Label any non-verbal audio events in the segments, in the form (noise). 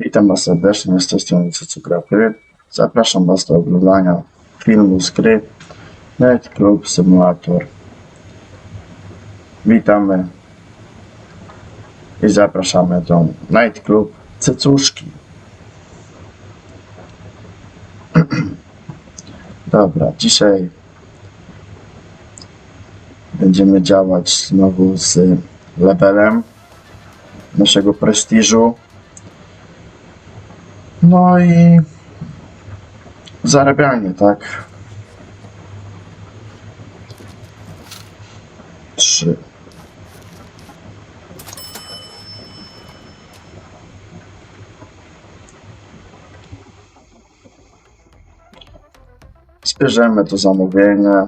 Witam Was serdecznie z tej strony. Zapraszam Was do oglądania filmu z gry Club Simulator. Witamy i zapraszamy do Night Club. (clears throat) Dobra, dzisiaj będziemy działać znowu z levelem naszego prestiżu. No i zarabianie, tak? Trzy. Zbierzemy to zamówienie.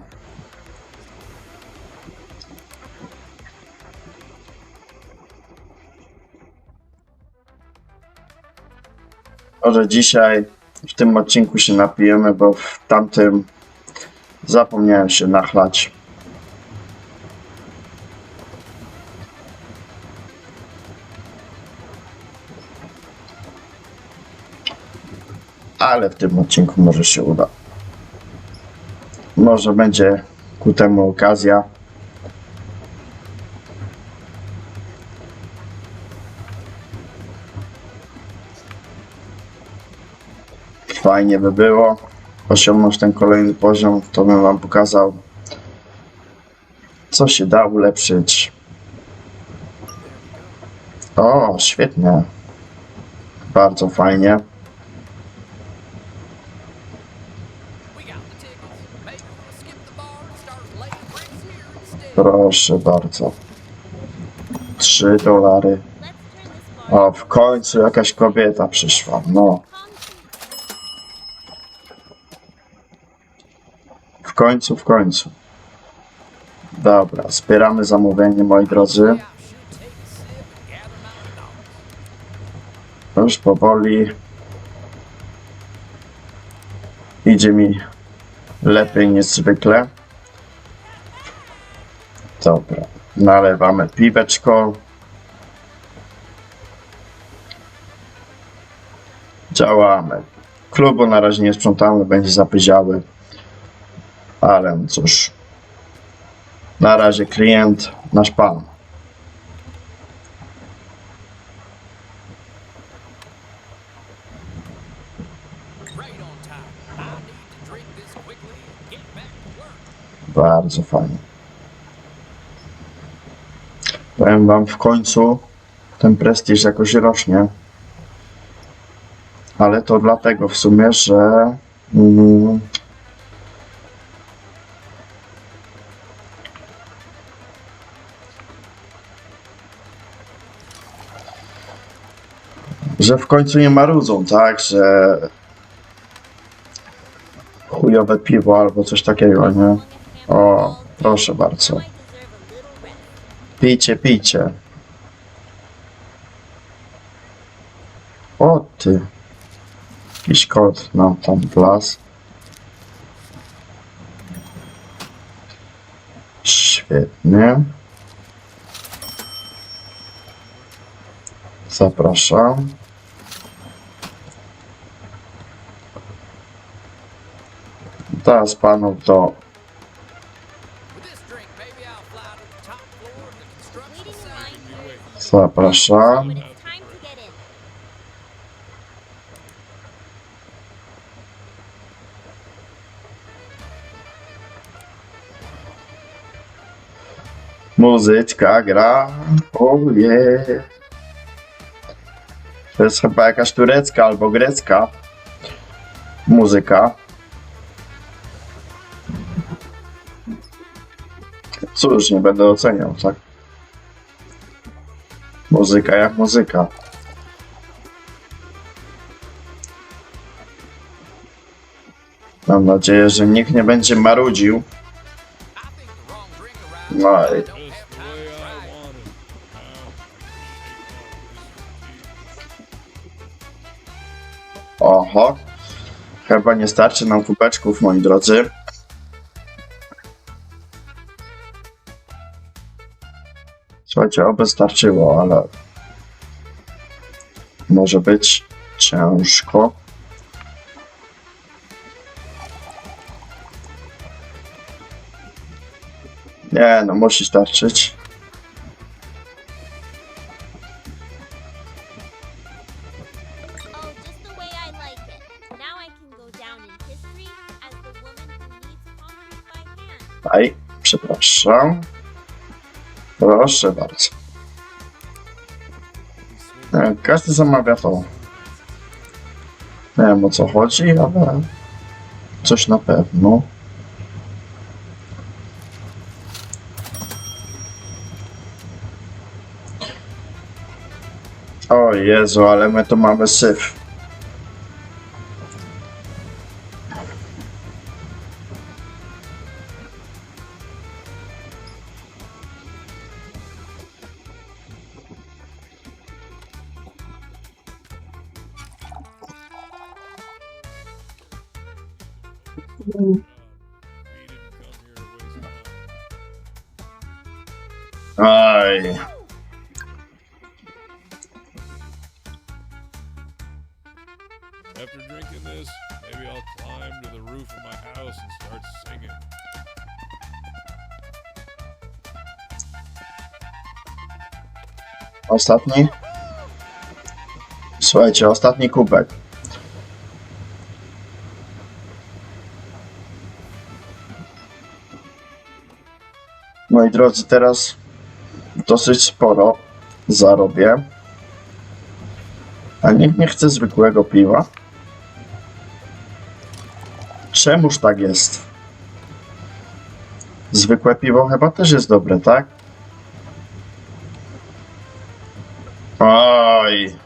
Może dzisiaj w tym odcinku się napijemy, bo w tamtym zapomniałem się nachlać. Ale w tym odcinku może się uda. Może będzie ku temu okazja. Fajnie by było osiągnąć ten kolejny poziom, to bym wam pokazał co się da ulepszyć. O, świetnie. Bardzo fajnie. Proszę bardzo. 3 dolary. O, w końcu jakaś kobieta przyszła. No, w końcu, w końcu. Dobra, zbieramy zamówienie, moi drodzy. Już powoli idzie mi lepiej niż zwykle. Dobra, nalewamy piweczko. Działamy. Klubu na razie nie sprzątamy, będzie zapyziały. Ale cóż. Na razie klient, nasz pan. Bardzo fajnie. Powiem wam w końcu ten prestiż jakoś rośnie. Ale to dlatego w sumie, że mm, że w końcu nie marudzą, tak, że chujowe piwo albo coś takiego, nie? O, proszę bardzo. Pijcie, pijcie. O ty. Jakiś kod nam tam blas. Świetnie. Zapraszam. Teraz tá, panów do Zapraszam. Muzyczka gra, oh yeah. To jest chyba jakaś turecka albo grecka muzyka. Cóż, nie będę oceniał, tak? Muzyka jak muzyka. Mam nadzieję, że nikt nie będzie marudził. No Oho. Chyba nie starczy nam kubeczków, moi drodzy. Słuchajcie, oby starczyło, ale może być ciężko. Nie, no musi starczyć. Hand. Aj, przepraszam. Proszę bardzo. Nie, każdy zamawia to. Nie wiem o co chodzi, ale coś na pewno. O Jezu, ale my tu mamy syf. Aj. After drinking this, maybe I'll climb to the roof of my house and start singing. Ostatni. Słuchajcie, ostatni kubek. Moi drodzy, teraz dosyć sporo zarobię. A nikt nie chce zwykłego piwa. Czemuż tak jest? Zwykłe piwo chyba też jest dobre, tak? Oj,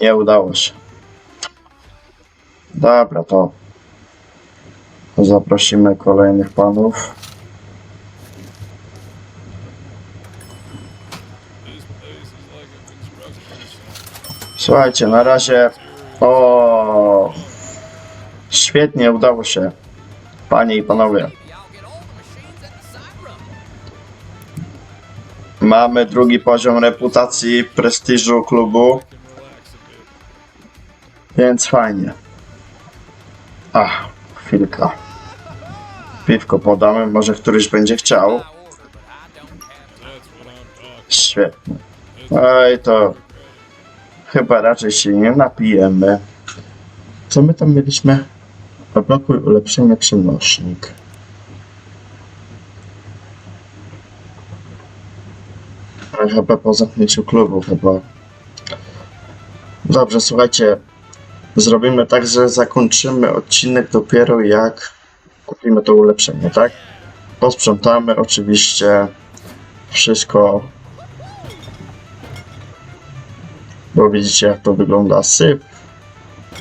nie udało się. Dobra, to zaprosimy kolejnych panów. Słuchajcie, na razie. O, świetnie udało się. Panie i panowie, mamy drugi poziom reputacji, prestiżu klubu, więc fajnie. Ach, chwilka. Piwko podamy, może któryś będzie chciał. Świetnie. Oj, to chyba raczej się nie napijemy. Co my tam mieliśmy? Odblokuj ulepszenie przenośnik. Ale Chyba po zamknięciu klubu chyba. Dobrze, słuchajcie. Zrobimy tak, że zakończymy odcinek dopiero jak kupimy to ulepszenie, tak? Posprzątamy oczywiście wszystko bo widzicie jak to wygląda syp,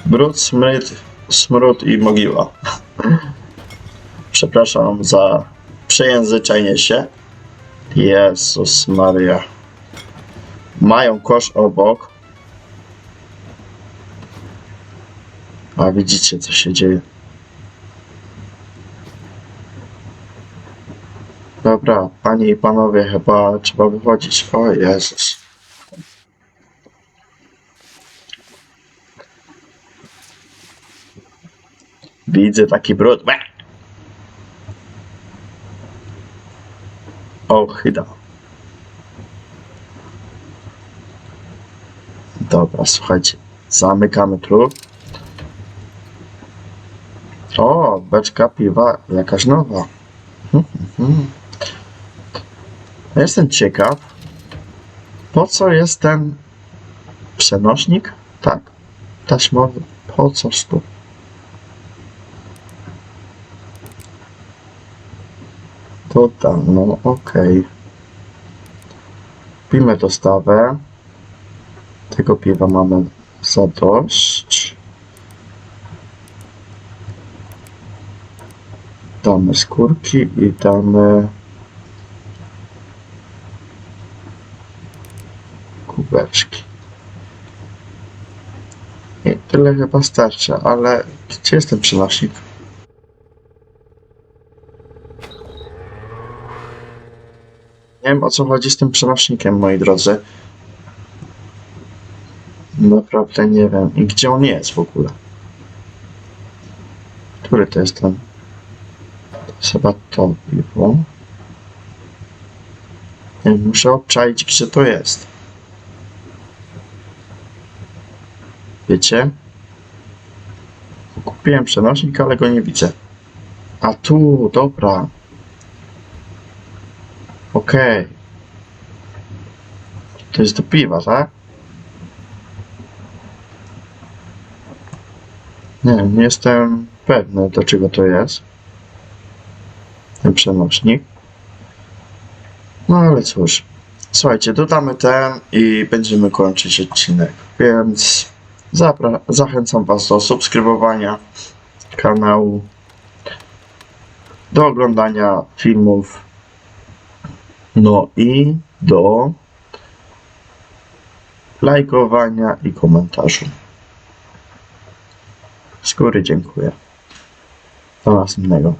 brud, smród, smród i mogiła. (laughs) Przepraszam za przejęzyczenie się. Jezus Maria. Mają kosz obok. A widzicie co się dzieje. Dobra, panie i panowie, chyba trzeba wychodzić. O Jezus. Widzę taki brud. Łe! O, chyba. Dobra, słuchajcie. Zamykamy klub. O, beczka piwa jakaś nowa. Mhm, mhm. Jestem ciekaw, po co jest ten przenośnik? Tak, taśmowy. Po coś tu? To tam, no okej. Pijmy dostawę. Tego piwa mamy za dość. Damy skórki i damy kubeczki. I tyle chyba starczy, ale gdzie jest ten przenośnik? Wiem o co chodzi z tym przenośnikiem, moi drodzy. Naprawdę nie wiem. I gdzie on jest w ogóle? Który to jest ten? Chyba to. Nie, muszę obczaić, gdzie to jest. Wiecie? Kupiłem przenośnik, ale go nie widzę. A tu, dobra. Okej. To jest do piwa, tak? Nie, nie jestem pewny, do czego to jest. Ten przenośnik. No ale cóż. Słuchajcie, dodamy ten i będziemy kończyć odcinek. Więc zachęcam Was do subskrybowania kanału, do oglądania filmów, no i do lajkowania i komentarzy. Z góry dziękuję. Do następnego.